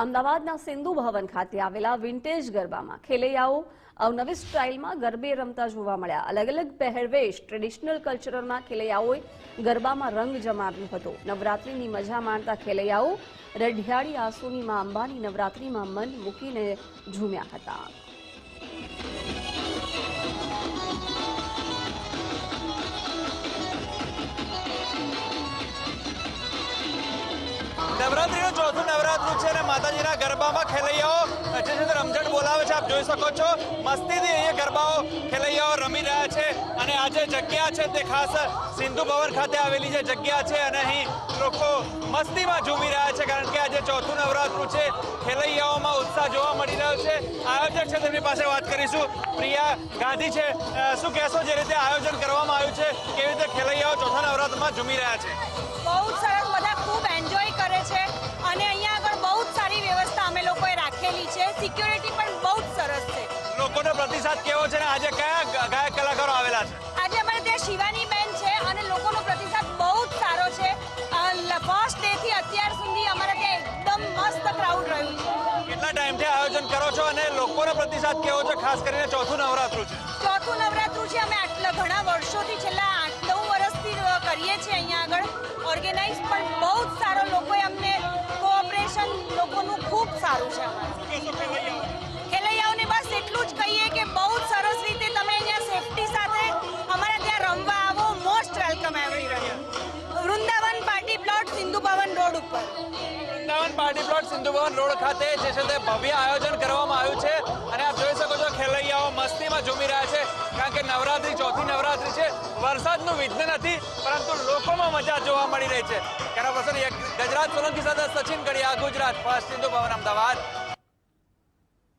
અમદાવાદના સિંધુ ભવન ખાતે આવેલા વિન્ટેજ ગરબામાં ખેલૈયાઓ અવનવી સ્ટાઇલમાં ગરબે રમતા જોવા મળ્યા. અલગ અલગ પહેરવેશ ટ્રેડિશનલ કલ્ચરના ખેલૈયાઓએ ગરબામાં રંગ જમાવ્યો હતો. નવરાત્રીની મજા માણતા ખેલૈયાઓ રઢિયાળી આંસુની માં અંબાની નવરાત્રીમાં મન મૂકીને ઝૂમ્યા હતા. નવરાત્રીનું ચોથું નવરાત્રું છે અને માતાજીના ગરબામાં ખેલૈયાઓ જે છે. રમઝટ બોલાવે છે, આપ જોઈ શકો છો. મસ્તીથી અહીંયા ગરબાઓ ખેલૈયાઓ રમી રહ્યા છે અને આ જે જગ્યા છે તે ખાસ સિંધુ ભવન ખાતે આવેલી જે જગ્યા છે અને અહીં લોકો મસ્તીમાં ઝૂમી રહ્યા છે કારણ કે આજે ચોથું નવરાત્રું છે. ખેલૈયાઓમાં ઉત્સાહ જોવા મળી રહ્યો છે. આયોજક છે તેમની પાસે વાત કરીશું. પ્રિયા ગાંધી છે. શું કહેશો જે રીતે આયોજન કરવામાં આવ્યું છે? કેવી રીતે ખેલૈયાઓ ચોથા નવરાત્રમાં ઝૂમી રહ્યા છે? બહુ સરસ સિક્યોરિટી પણ બહુ જ સરસ છે. લોકોનો પ્રતિસાદ કેવો છે ને? આજે કયા કયા ગાયક કલાકારો આવેલા છે? આજે અમારે ત્યાં શિવાની બેન છે અને લોકોનો પ્રતિસાદ બહુ જ સારો છે. ફર્સ્ટ ડે થી અત્યાર સુધી અમારે ત્યાં એકદમ મસ્ત ક્રાઉડ રહ્યું છે. કેટલા ટાઈમથી આયોજન કરો છો અને લોકોનો પ્રતિસાદ કેવો છે? ખાસ કરીને ચોથું નવરાત્રું છે. ચોથું નવરાત્રું છે અમે આટલા ઘણા વર્ષોથી છેલ્લા આઠ નવ વર્ષથી કરીએ છીએ અહીંયા આગળ. ઓર્ગેનાઇઝ પણ બહુ Vrindavan party plot Sindhu Bhavan road ખાતે જે છે તે ભવ્ય આયોજન કરવામાં આવ્યું છે. અને આપ જોઈ શકો છો ખેલૈયાઓ મસ્તીમાં ઝૂમી રહ્યા છે. કારણ કે નવરાત્રી ચોથી નવરાત્રી છે. વરસાદનું વિઘ્ન નથી, પરંતુ લોકોમાં મજા જોવા મળી રહી છે. કેરા પર્સન ગુજરાત સોલંકી સાથે સચિન કડિયા ગુજરાત ફર્સ્ટ સિંધુ ભવન, અમદાવાદ.